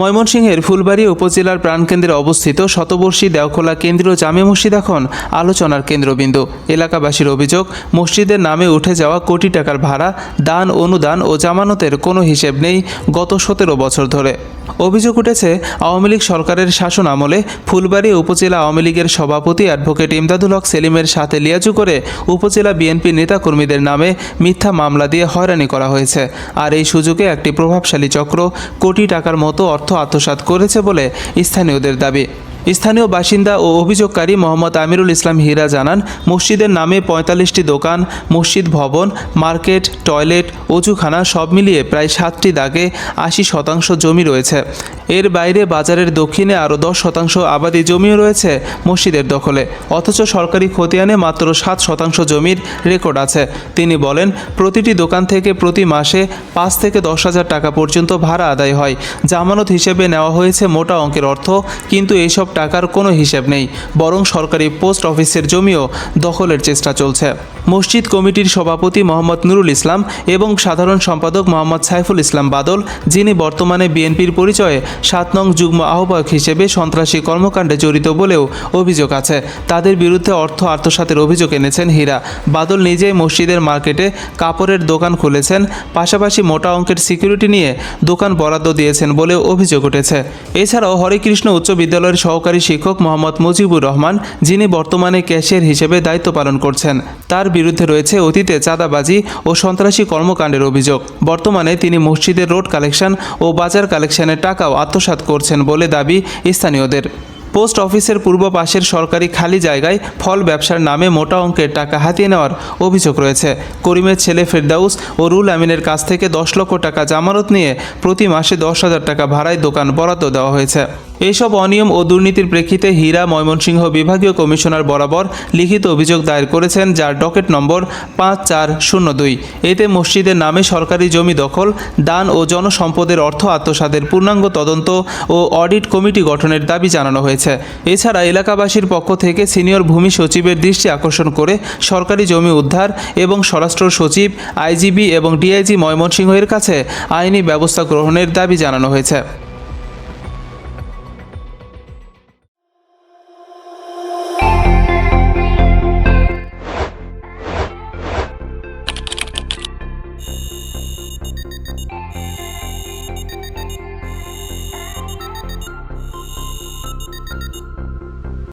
ময়মনসিংহের ফুলবাড়ী উপজেলার প্রাণকেন্দ্রে অবস্থিত শতবর্ষী দেওখোলা কেন্দ্রীয় জামে মসজিদ এখন আলোচনার কেন্দ্রবিন্দু। এলাকাবাসীর অভিযোগ, মসজিদের নামে উঠে যাওয়া কোটি টাকার ভাড়া, দান, অনুদান ও জামানতের কোনো হিসেব নেই গত সতেরো বছর ধরে। অভিযোগ উঠেছে, আওয়ামী লীগ সরকারের শাসন আমলে ফুলবাড়ী উপজেলা আওয়ামী লীগের সভাপতি অ্যাডভোকেট ইমদাদুল হক সেলিমের সাথে লিয়াজু করে উপজেলা বিএনপি নেতাকর্মীদের নামে মিথ্যা মামলা দিয়ে হয়রানি করা হয়েছে। আর এই সুযোগে একটি প্রভাবশালী চক্র কোটি টাকার মতো অর্থ আত্মসাৎ করেছে বলে স্থানীয়দের দাবি। স্থানীয় বাসিন্দা ও অভিযোগকারী মোহাম্মদ আমিরুল ইসলাম হীরা জানান, মসজিদের নামে পঁয়তাল্লিশটি দোকান, মসজিদ ভবন, মার্কেট, টয়লেট, অজুখানা সব মিলিয়ে প্রায় সাতটি দাগে আশি শতাংশ জমি রয়েছে। এর বাইরে বাজারের দক্ষিণে আরও দশ শতাংশ আবাদি জমিও রয়েছে মসজিদের দখলে। অথচ সরকারি খতিয়ানে মাত্র সাত শতাংশ জমির রেকর্ড আছে। তিনি বলেন, প্রতিটি দোকান থেকে প্রতি মাসে পাঁচ থেকে দশ হাজার টাকা পর্যন্ত ভাড়া আদায় হয়। জামানত হিসেবে নেওয়া হয়েছে মোটা অঙ্কের অর্থ, কিন্তু এইসব টাকার কোনো হিসেব নেই, বরং সরকারি পোস্ট অফিসের জমিও দখলের চেষ্টা চলছে। মসজিদ কমিটির সভাপতি মোহাম্মদ নুরুল ইসলাম এবং সাধারণ সম্পাদক মোহাম্মদ সাইফুল ইসলাম বাদল, যিনি বর্তমানে বিএনপির পরিচয়ে সাত নং যুগ্ম আহ্বায়ক হিসেবে সন্ত্রাসী কর্মকাণ্ডে জড়িত বলেও অভিযোগ আছে। তাদের বিরুদ্ধে অর্থ আত্মসাতের অভিযোগ এনেছেন হীরা। বাদল নিজেই মসজিদের মার্কেটে কাপড়ের দোকান খুলেছেন, পাশাপাশি মোটা অঙ্কের সিকিউরিটি নিয়ে দোকান বরাদ্দ দিয়েছেন বলেও অভিযোগ উঠেছে। এছাড়াও হরেকৃষ্ণ উচ্চ বিদ্যালয়ের সহকারী শিক্ষক মোহাম্মদ মুজিবুর রহমান, যিনি বর্তমানে ক্যাশিয়ার হিসেবে দায়িত্ব পালন করছেন। তার বিরুদ্ধে রয়েছে অতীতে চাঁদাবাজি ও সন্ত্রাসী কর্মকাণ্ডের অভিযোগ। বর্তমানে তিনি মসজিদের রোড কালেকশন ও বাজার কালেকশনের টাকাও আত্মসাৎ করছেন বলে দাবি স্থানীয়দের। পোস্ট অফিসের পূর্ব পাশের সরকারি খালি জায়গায় ফল ব্যবসার নামে মোটা অঙ্কের টাকা হাতিয়ে নেওয়ার অভিযোগ রয়েছে। করিমের ছেলে ফেরদাউস ও রুল আমিনের কাছ থেকে দশ লক্ষ টাকা জামানত নিয়ে প্রতি মাসে দশ হাজার টাকা ভাড়ায় দোকান বরাদ্দ দেওয়া হয়েছে। এইসব অনিয়ম ও দুর্নীতির প্রেক্ষিতে হীরা, ময়মনসিংহ বিভাগীয় কমিশনার বরাবর লিখিত অভিযোগ দায়ের করেছেন, যার ডকেট নম্বর পাঁচ চার শূন্য দুই। এতে মসজিদের নামে সরকারি জমি দখল, দান ও জনসম্পদের অর্থ আত্মসাতের পূর্ণাঙ্গ তদন্ত ও অডিট কমিটি গঠনের দাবি জানানো হয়েছে। এছাড়া এলাকাবাসীর পক্ষ থেকে সিনিয়র ভূমি সচিবের দৃষ্টি আকর্ষণ করে সরকারি জমি উদ্ধার এবং স্বরাষ্ট্র সচিব, আইজিবি এবং ডিআইজি ময়মনসিংহের কাছে আইনি ব্যবস্থা গ্রহণের দাবি জানানো হয়েছে।